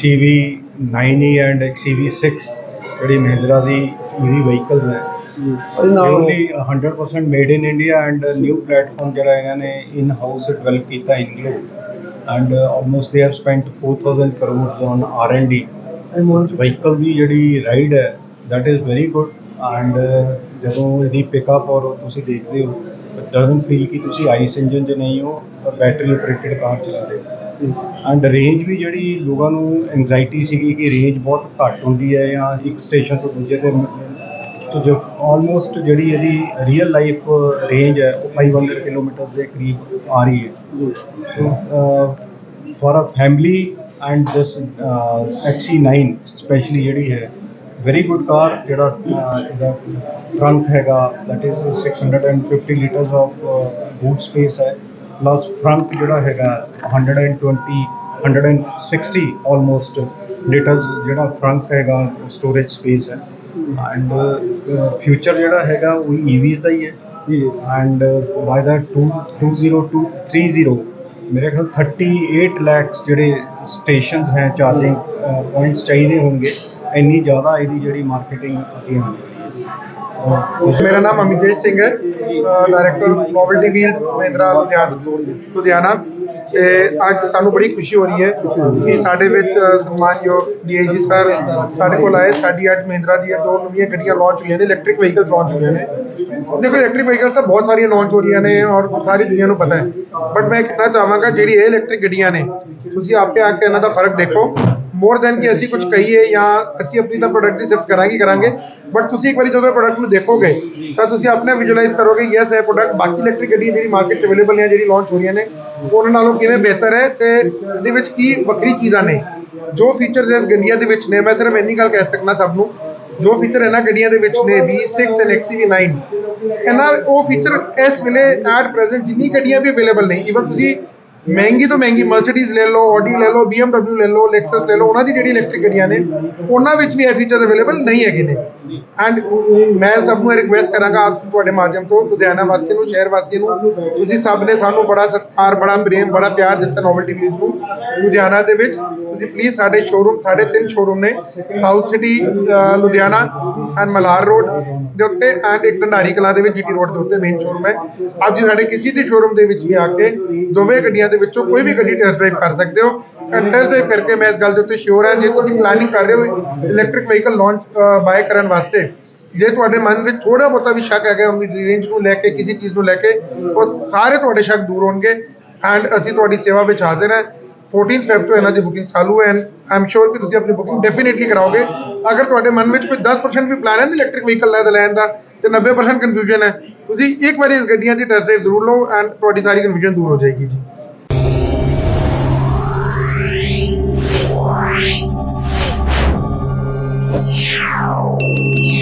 XCV 9e and XCV 6 ਜਿਹੜੀ ਮਹਿੰਦਰਾ ਦੀ EV vehicles ਹੈ। Purely 100% made in India and new platform ਜਿਹੜਾ ਇਹਨਾਂ ਨੇ ਇਨ ਹਾਊਸ ਡਿਵੈਲਪ ਕੀਤਾ INGLO and almost they have spent 4000 crore on R and D vehicle ਦੀ ਜਿਹੜੀ ride ਹੈ that is very good and ਜਦੋਂ ਇਹਦੀ ਪਿਕਅਪ ਔਰ ਤੁਸੀਂ ਦੇਖਦੇ ਹੋ ਡਸਨਟ ਫੀਲ ਕਿ ਤੁਸੀਂ ਆਈਸ ਇੰਜਨ 'ਚ ਨਹੀਂ ਹੋ ਬੈਟਰੀ ਆਪਰੇਟਡ ਕਾਰ ਚਲਾ ਰਹੇ ਹੋ। ਐਂਡ ਰੇਂਜ ਵੀ ਜਿਹੜੀ ਲੋਕਾਂ ਨੂੰ ਐਂਜ਼ਾਈਟੀ ਸੀਗੀ ਕਿ ਰੇਂਜ ਬਹੁਤ ਘੱਟ ਹੁੰਦੀ ਹੈ ਜਾਂ ਇੱਕ ਸਟੇਸ਼ਨ ਤੋਂ ਦੂਜੇ ਤੇ ਤੋ ਜੋ ਆਲਮੋਸਟ ਜਿਹੜੀ ਇਹਦੀ ਰੀਅਲ ਲਾਈਫ ਰੇਂਜ ਹੈ ਉਹ 500 ਕਿਲੋਮੀਟਰ ਦੇ ਕਰੀਬ ਆ ਰਹੀ ਹੈ। For a family and this XC9 specially ਜਿਹੜੀ ਹੈ ਵੈਰੀ ਗੁੱਡ ਕਾਰ ਜਿਹੜਾ ਅਹ, ਇਹਦਾ ਟਰੰਕ ਹੈਗਾ that is 650 litres of boot space ਹੈ। ਪਲੱਸ ਫਰੰਟ ਜਿਹੜਾ ਹੈਗਾ 120 160 ਆਲਮੋਸਟ ਲੀਟਰਸ ਜਿਹੜਾ ਫਰੰਟ ਹੈਗਾ ਸਟੋਰੇਜ ਸਪੇਸ ਹੈ। ਐਂਡ ਫਿਊਚਰ ਜਿਹੜਾ ਹੈਗਾ ਉਹ EVs ਦਾ ਹੀ ਹੈ। ਐਂਡ ਬਾਈ ਦਾ 2030 ਮੇਰੇ ਖਿਆਲ 38 ਲੈਕਸ ਜਿਹੜੇ ਸਟੇਸ਼ਨਸ ਹੈ ਚਾਰਜਿੰਗ ਪੁਆਇੰਟਸ ਚਾਹੀਦੇ ਹੋਣਗੇ। ਇੰਨੀ ਜ਼ਿਆਦਾ ਇਹਦੀ ਜਿਹੜੀ ਮਾਰਕੀਟਿੰਗ ਅੱਗੇ ਆਉਣੀ ਮੇਰਾ ਨਾਮ ਅਮਿਤੇਜ ਸਿੰਘ ਹੈ। Director novelty wheels Mahindra Ludhiana Ludhiana. ਤੇ ਅੱਜ ਸਾਨੂੰ ਬੜੀ ਖੁਸ਼ੀ ਹੋ ਰਹੀ ਹੈ ਕਿ ਸਾਡੇ ਵਿੱਚ ਅ, ਸਨਮਾਨਯੋਗ ਡੀਆਈਜੀ ਸਰ ਸਾਡੇ ਕੋਲ ਆਏ। ਸਾਡੀ ਅੱਜ ਮਹਿੰਦਰਾ ਦੀਆਂ ਦੋ ਨਵੀਆਂ ਗੱਡੀਆਂ ਲਾਂਚ ਹੋਈਆਂ ਨੇ ਇਲੈਕਟ੍ਰਿਕ ਵਹੀਕਲਸ ਲਾਂਚ ਹੋਈਆਂ ਨੇ। ਦੇਖੋ ਇਲੈਕਟ੍ਰਿਕ ਵਹੀਕਲਸ ਤਾਂ ਬਹੁਤ ਸਾਰੀਆਂ ਲਾਂਚ ਹੋ ਰਹੀਆਂ ਨੇ ਔਰ ਸਾਰੀ ਦੁਨੀਆ ਨੂੰ ਪਤਾ ਹੈ। ਬਟ ਮੈਂ ਕਹਿਣਾ ਚਾਹਾਂਗਾ ਜਿਹੜੀ ਇਹ ਇਲੈਕਟ੍ਰਿਕ ਗੱਡੀਆਂ ਨੇ ਤੁਸੀਂ ਆਪੇ ਆ ਕੇ ਇਹਨਾਂ ਦਾ ਫ਼ਰਕ ਦੇਖੋ। ਮੋਰ ਦੈਨ ਕਿ ਅਸੀਂ ਕੁਝ ਕਹੀਏ ਜਾਂ ਅਸੀਂ ਆਪਣੀ ਤਾਂ ਪ੍ਰੋਡਕਟ ਦੀ ਕਰਾਂਗੇ ਕਰਾਂਗੇ। ਬਟ ਤੁਸੀਂ ਇੱਕ ਵਾਰੀ ਜਦੋਂ ਪ੍ਰੋਡਕਟ ਨੂੰ ਦੇਖੋਗੇ, ਤਾਂ ਤੁਸੀਂ ਆਪਣੇ ਵਿਜ਼ੂਅਲਾਈਜ਼ ਕਰੋਗੇ ਯੈਸ ਇਹ ਪ੍ਰੋਡਕਟ ਬਾਕੀ ਇਲੈਕਟ੍ਰਿਕ ਗੱਡੀਆਂ ਜਿਹੜੀ ਮਾਰਕੀਟ 'ਚ ਅਵੇਲੇਬਲ ਨੇ, ਜਿਹੜੀ ਲਾਂਚ ਹੋ ਰਹੀਆਂ ਨੇ, ਉਹਨਾਂ ਨਾਲੋਂ ਕਿਵੇਂ ਬਿਹਤਰ ਹੈ ਤੇ ਇਹਦੇ ਵਿੱਚ ਕੀ ਵੱਖਰੀ ਚੀਜ਼ਾਂ ਨੇ। ਜੋ ਫੀਚਰਸ ਇਸ ਗੱਡੀਆਂ ਦੇ ਵਿੱਚ ਨੇ, ਮੈਂ ਸਿਰਫ ਇੰਨੀ ਗੱਲ ਕਹਿ ਸਕਦਾ ਸਭ ਨੂੰ, ਜੋ ਫੀਚਰ ਇਹਨਾਂ ਗੱਡੀਆਂ ਦੇ ਵਿੱਚ ਨੇ V6 ਐਂਡ XCV9 ਇਹਨਾਂ ਉਹ ਫੀਚਰ ਇਸ ਵੇਲੇ ਐਟ ਪ੍ਰੈਜ਼ੈਂਟ ਜਿੰਨੀ ਗੱਡੀਆਂ ਵੀ ਅਵੇਲੇਬਲ ਨੇ ਈਵਨ ਤੁਸੀਂ ਮਹਿੰਗੀ ਤੋਂ ਮਹਿੰਗੀ ਮਰਸੀਡੀਜ਼ ਲੈ ਲਓ ਆਡੀ ਲੈ ਲਓ, BMW ਲੈ ਲਓ ਲੈਕਸਸ ਲੈ ਲਓ, ਉਹਨਾਂ ਦੀ ਜਿਹੜੀ ਇਲੈਕਟ੍ਰਿਕ ਗੱਡੀਆਂ ਨੇ, ਉਹਨਾਂ ਵਿੱਚ ਵੀ ਇਹ ਫੀਚਰ ਅਵੇਲੇਬਲ ਨਹੀਂ ਹੈਗੇ ਨੇ। ਐਂਡ ਮੈਂ ਸਭ ਨੂੰ ਰਿਕੁਐਸਟ ਕਰਾਂਗਾ ਆਪ ਤੁਹਾਡੇ ਮਾਧਿਅਮ ਤੋਂ, ਲੁਧਿਆਣਾ ਵਾਸੀ ਨੂੰ, ਸ਼ਹਿਰ ਵਾਸੀ ਨੂੰ, ਤੁਸੀਂ ਸਭ ਨੇ ਸਾਨੂੰ ਬੜਾ ਸਤਿਕਾਰ, ਬੜਾ ਪ੍ਰੇਮ, ਬੜਾ ਪਿਆਰ ਦਿੱਤਾ ਨੋਵਲਟੀ ਪਲੀਜ਼ ਨੂੰ, ਲੁਧਿਆਣਾ ਦੇ ਵਿੱਚ। ਤੁਸੀਂ ਪਲੀਜ਼ ਸਾਡੇ ਸ਼ੋਰੂਮ ਸਾਡੇ ਤਿੰਨ ਸ਼ੋਰੂਮ ਨੇ South City Ludhiana and Malhar road ਦੇ ਉੱਤੇ ਐਂਡ ਇੱਕ ਢੰਡਾਰੀ ਕਲਾ ਦੇ ਵਿੱਚ ਜੀਟੀ ਰੋਡ ਦੇ ਉੱਤੇ ਮੇਨ ਸ਼ੋਰੂਮ ਹੈ। ਆਪ ਜੀ ਸਾਡੇ ਕਿਸੇ ਵੀ ਸ਼ੋਰੂਮ ਦੇ ਵਿੱਚ ਵੀ ਆ ਕੇ ਦੋਵੇਂ ਗੱਡੀਆਂ ਦੇ ਵਿੱਚੋਂ ਕੋਈ ਵੀ ਗੱਡੀ ਟੈਸਟ ਡਰਾਈਵ ਕਰ ਸਕਦੇ ਹੋ। ਐਂਡ ਟੈਸਟ ਡਰਾਈਵ ਕਰਕੇ ਮੈਂ ਇਸ ਗੱਲ ਦੇ ਉੱਤੇ ਸ਼ੋਰ ਹਾਂ, ਜੇ ਤੁਸੀਂ ਪਲਾਨਿੰਗ ਕਰ ਰਹੇ ਹੋ ਇਲੈਕਟ੍ਰਿਕ ਵਹੀਕਲ ਲਾਂਚ ਬਾਏ ਕਰਨ ਵਾਸਤੇ, ਜੇ ਤੁਹਾਡੇ ਮਨ ਵਿੱਚ ਥੋੜਾ ਬਹੁਤਾ ਵੀ ਸ਼ੱਕ ਹੈਗਾ ਆਪਣੀ ਰੇਂਜ ਨੂੰ ਲੈ ਕੇ, ਕਿਸੇ ਚੀਜ਼ ਨੂੰ ਲੈ ਕੇ, ਉਹ ਸਾਰੇ ਤੁਹਾਡੇ ਸ਼ੱਕ ਦੂਰ ਹੋਣਗੇ। ਐਂਡ ਅਸੀਂ ਤੁਹਾਡੀ ਸੇਵਾ ਵਿੱਚ ਹਾਜ਼ਰ ਹਾਂ। 14 ਫੈਬ ਤੋਂ ਇਹਨਾਂ ਦੀ ਬੁਕਿੰਗ ਚਾਲੂ ਹੈ। ਐਂਡ ਆਮ ਸ਼ੋਰ ਕਿ ਤੁਸੀਂ ਆਪਣੀ ਬੁਕਿੰਗ ਡੈਫੀਨਿਟਲੀ ਕਰਾਓਗੇ। ਅਗਰ ਤੁਹਾਡੇ ਮਨ ਵਿੱਚ ਕੋਈ 10% ਵੀ ਪਲਾਨ ਹੈ ਨਾ ਇਲੈਕਟ੍ਰਿਕ ਵਹੀਕਲ ਲੈ ਲੈਣ ਦਾ, ਤੇ 90% ਕਨਫਿਊਜ਼ਨ ਹੈ, ਤੁਸੀਂ ਇੱਕ ਵਾਰੀ ਇਸ ਗੱਡੀਆਂ ਦੀ ਟੈਸਟ ਡਰਾਈਵ ਜ਼ਰੂਰ ਲਓ। ਐਂਡ ਤੁਹਾਡੀ ਸਾਰੀ ਕਨਫਿਊਜ਼ਨ ਦੂਰ ਹੋ ਜਾਏਗੀ ਜੀ। Meow. Meow.